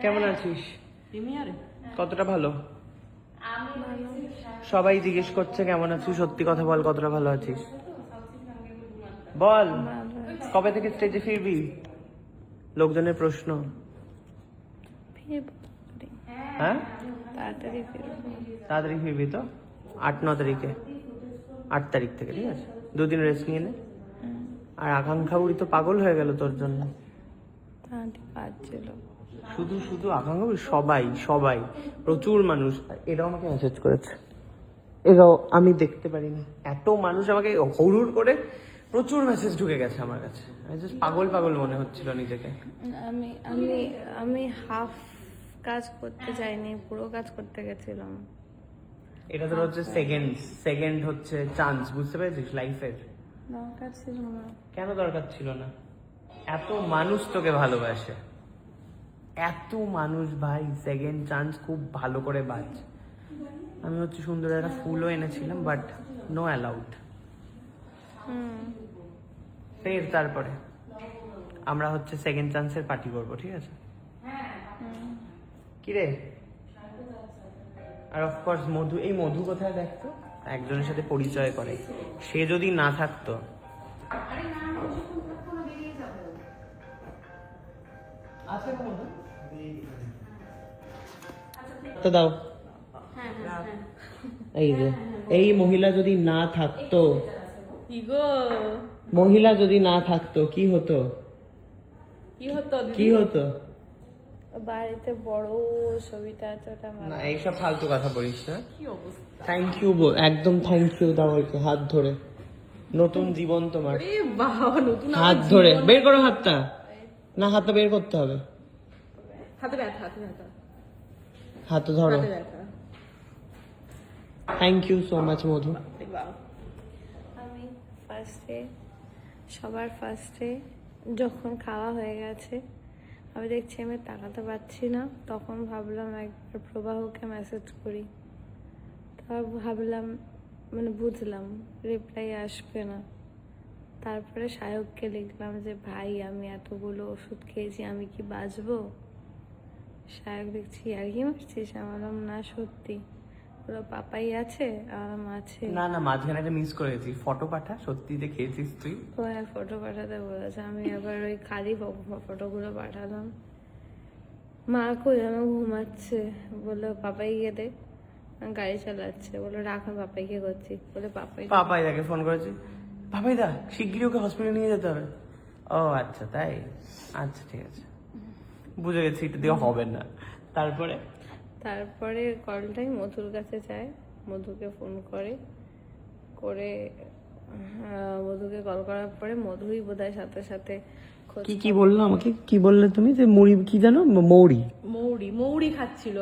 কেমন আছিস? কতটা ভালো? সবাই জিজ্ঞেস করছে কেমন আছিস সত্যি কথা বল কতটা ভালো আছিস। বল কবে থেকে স্টেজে ফিরবি? লোকজনের প্রশ্ন। হ্যাঁ? তাড়াতাড়ি ফিরবো। তাড়াতাড়ি ফিরবি তো? আট ন তারিখে। আট তারিখ থেকে ঠিক আছে? দুদিন রেস্ট নিয়ে নে আর আকাঙ্ক্ষা বুড়ি তো পাগল হয়ে গেল তোর জন্য। তাড়াতাড়ি পাচ্ছিল। শুধু শুধু আকাঙ্ক্ষা সবাই সবাই প্রচুর মানুষ। এরাও আমাকে মেসেজ করেছে। এরাও আমি দেখতে পারিনি। এত মানুষ আমাকে হরুর করে প্রচুর মেসেজ ঢুকে গেছে আমার কাছে। আমি just পাগল পাগল মনে হচ্ছিল নিজেকে। আমি আমি আমি হাফ কাজ করতে চাইনি পুরো কাজ করতে গেছিলাম। এটা তোর হচ্ছে সেকেন্ড সেকেন্ড হচ্ছে চান্স বুঝতে পেরেছিস? লাইফের দরকার ছিল না। কেন দরকার ছিল না? এত মানুষ তোকে ভালোবাসে। এত মানুষ ভাই সেকেন্ড চান্স খুব ভালো করে বাজ। আমি হচ্ছে সুন্দর একটা ফুলও এনেছিলাম বাট নো অ্যালাউড ফের তারপরে আমরা হচ্ছে সেকেন্ড চান্সের পার্টি করব ঠিক আছে? কি রে? আর অফকোর্স মধু এই মধু কোথায় দেখতো? একজনের সাথে পরিচয় করে। সে যদি না থাকতো তো দাও। এই যে এই মহিলা যদি না থাকতো কি মহিলা যদি না থাকতো কি হতো? কি হতো কি হতো? বাড়িতে বড় না এইসব ফালতু কথা বলিস না। কি অবস্থা? থ্যাংক ইউ একদম থ্যাংক ইউ দাও ওকে হাত ধরে। নতুন জীবন তোমার। আরে নতুন হাত ধরে বের করো হাতটা। না হাতটা বের করতে হবে। হাতে ব্যথা হাতে ব্যথা। হাত ধরো। হাতে ব্যথা। Thank you so much Madhu. আমি ফার্স্টে সবার ফার্স্টে যখন খাওয়া হয়ে গেছে আমি দেখছি আমি তাকাতে পারছি না তখন ভাবলাম একবার প্রবাহকে মেসেজ করি। তারপর ভাবলাম মানে বুঝলাম রিপ্লাই আসবে না। তারপরে সায়ককে লিখলাম যে ভাই আমি এতগুলো ওষুধ খেয়েছি আমি কি বাঁচবো? সায়ক দেখছি আর কি মারছিস? আমি না সত্যি। বলল পাপাই আছে আমার আছে। না না মাঝখানে একটা মিস করে গেছি। ফটো পাঠা সত্যি যে খেয়েছিস তুই? ও হ্যাঁ ফটো পাঠাতে বলেছে। আমি আবার ওই খালি ফটোগুলো পাঠালাম। মা কই আমার ঘুমাচ্ছে। বলল পাপাই গিয়ে দে গাড়ি চালাচ্ছে। বলল রাখ আমি পাপাইকে করছি। বলে পাপাই পাপাই দাকে ফোন করেছি পাপাই দা শিগগিরই ওকে হসপিটালে নিয়ে যেতে হবে। ও আচ্ছা তাই? আচ্ছা ঠিক আছে। বুঝে গেছি এটা দিয়ে হবে না। তারপরে? তারপরে কলটাই মধুর কাছে যায়। মধুকে ফোন করে। করে মধুকে কল করার পরে মধুই বোধহয় সাথে সাথে কি কি বলল আমাকে? কি বললে তুমি? যে মুড়ি কি জানো? মৌরি। মৌরি মৌরি খাচ্ছিল।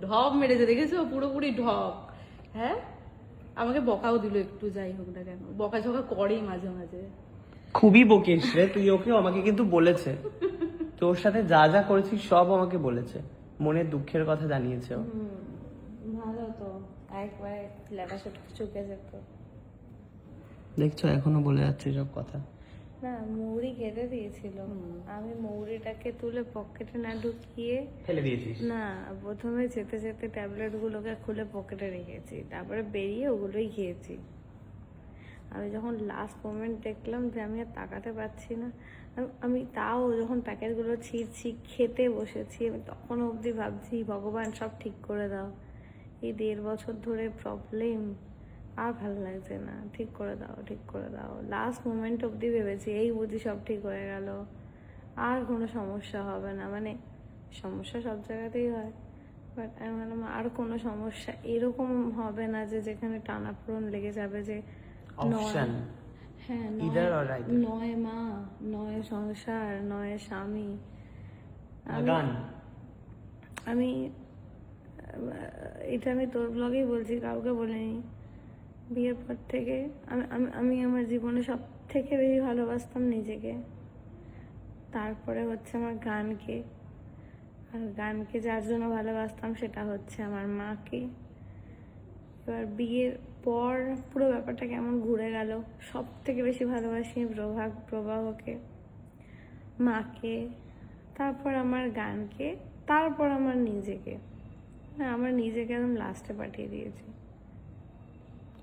ঢপ মেরেছে দেখেছ? পুরোপুরি ঢপ। হ্যাঁ? আমাকে বকাও দিল একটু যাই হোক না কেন। বকা ঝকা করেই মাঝে মাঝে। খুবই বকিস রে তুই ওকে আমাকে কিন্তু বলেছে। তোর সাথে যা যা করেছিস সব আমাকে বলেছে। মনের দুঃখের কথা জানিয়েছে। ভালো তো। একবার লেখা চুকে যেত দেখছ এখনও বলে যাচ্ছে সব কথা। না মৌরি খেতে দিয়েছিল। আমি মৌরিটাকে তুলে পকেটে না ঢুকিয়ে ফেলে দিয়েছিস? না প্রথমে যেতে যেতে ট্যাবলেট গুলোকে খুলে পকেটে রেখেছি। তারপরে বেরিয়ে ওগুলোই খেয়েছি। আমি যখন লাস্ট মোমেন্ট দেখলাম যে আমি আর তাকাতে পারছি না আমি- আমি তাও যখন প্যাকেটগুলো ছিঁড়ছি খেতে বসেছি আমি তখন অবধি ভাবছি ভগবান সব ঠিক করে দাও। এই দেড় বছর ধরে প্রবলেম আর ভালো লাগছে না। ঠিক করে দাও ঠিক করে দাও। লাস্ট মোমেন্ট অবধি ভেবেছি এই বুঝি সব ঠিক হয়ে গেল। আর কোনো সমস্যা হবে না। মানে সমস্যা সব জায়গাতেই হয়। বাট আমি ভাবলাম আর কোনো সমস্যা এরকম হবে না যে যেখানে টানাপোড়ন লেগে যাবে যে অপশন হ্যাঁ নয়- মা নয় সংসার নয় স্বামী। আমি এটা আমি তোর ব্লগেই বলছি কাউকে বলিনি। বিয়ের পর থেকে আমি আমি আমি আমার জীবনে সব থেকে বেশি ভালোবাসতাম নিজেকে। তারপরে হচ্ছে আমার গানকে। আর গানকে যার জন্য ভালোবাসতাম সেটা হচ্ছে আমার মাকে। এবার বিয়ের পর পুরো ব্যাপারটা কেমন ঘুরে গেল? সব থেকে বেশি ভালোবাসি প্রভাগ, প্রবাহকে, মাকে, তারপর আমার গানকে, তারপর আমার নিজেকে। না, আমার নিজেকে একদম লাস্টে পাঠিয়ে দিয়েছি।